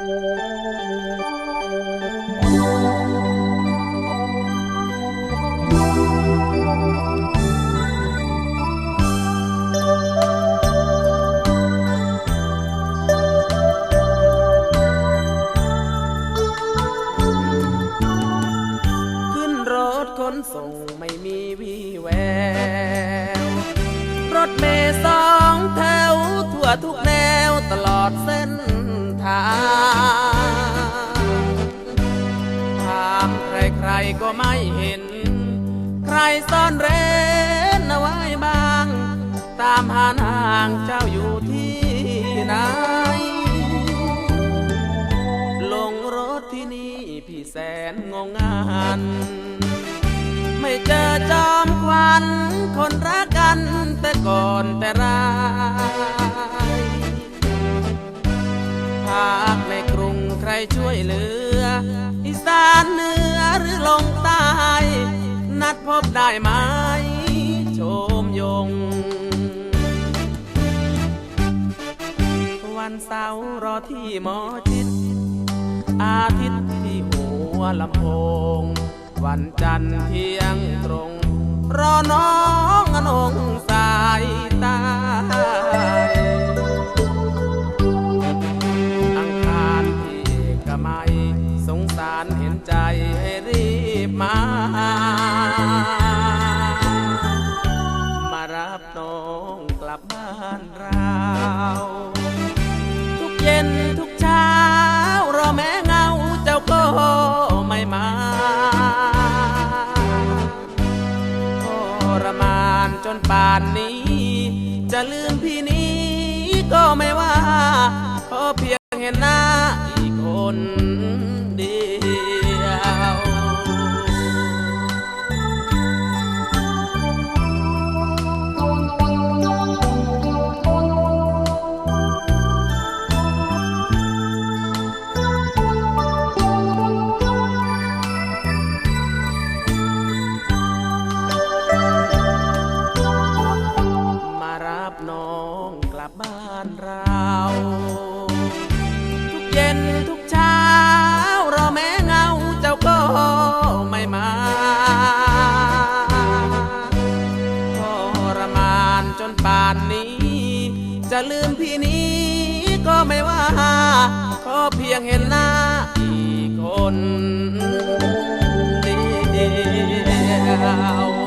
ขึ้นรถขนส่งไม่มีวี่แวว รถเมล์สองแถวทั่วทุกแน ก็ไม่เห็น ใครซ่อนเร้นเอาไว้บ้าง ตามหานางเจ้าอยู่ที่ไหนลงรถที่นี่พี่แสนงงงาน ไม่เจอจอมควันคนรักกันแต่ก่อนแต่ไรภาคในกรุงใครช่วยเหลือ อีสานเหนือ หรือลงใต้นัดพบได้ไหมโชมยง วันเสาร์รอที่หมอชิด อาทิตย์ที่หัวลำโพง วันจันทร์เที่ยงตรง รอน้องอน ราทุกเย็นทุกเช้ารอแม้เงาเจ้าก็ไม่มาทรมานจนป่านนี้ จะลืมพี่นี้ก็ไม่ว่าขอเพียงเห็นหน้า จะลืมพี่นี้ก็ไม่ว่าขอเพียงเห็นหน้าอีกคนเดียว